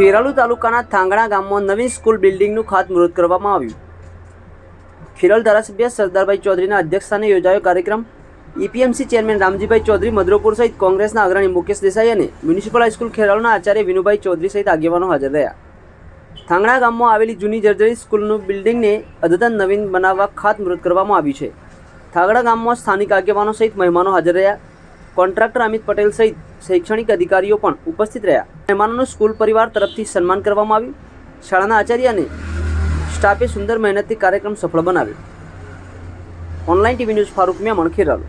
ખેરાલુ તાલુકાના થાંગણા ગામમાં નવીન સ્કૂલ બિલ્ડિંગનું ખાતમુહૂર્ત કરવામાં આવ્યું. ખેરાલ ધારાસભ્ય સરદારભાઈ ચૌધરીના અધ્યક્ષસ્થાને યોજાયો કાર્યક્રમ. ઈપીએમસી ચેરમેન રામજીભાઈ ચૌધરી મધુરપુર સહિત કોંગ્રેસના અગ્રણી મુકેશ દેસાઈ અને મ્યુનિસિપલ હાઈસ્કૂલ ખેરાલુના આચાર્ય વિનુભાઈ ચૌધરી સહિત આગેવાનો હાજર રહ્યા. થાંગણા ગામમાં આવેલી જૂની જર્જરી સ્કૂલનું બિલ્ડિંગને અદ્યતન નવીન બનાવવા ખાતમુહૂર્ત કરવામાં આવ્યું છે. થાંગડા ગામમાં સ્થાનિક આગેવાનો સહિત મહેમાનો હાજર રહ્યા. કોન્ટ્રાક્ટર અમિત પટેલ સહિત શૈક્ષણિક અધિકારીઓ પણ ઉપસ્થિત રહ્યા. મહેમાનોનું સ્કૂલ પરિવાર તરફથી સન્માન કરવામાં આવ્યું. શાળાના આચાર્ય અને સ્ટાફે સુંદર મહેનતથી કાર્યક્રમ સફળ બનાવ્યો. Online TV news Farooq Memon Kheralu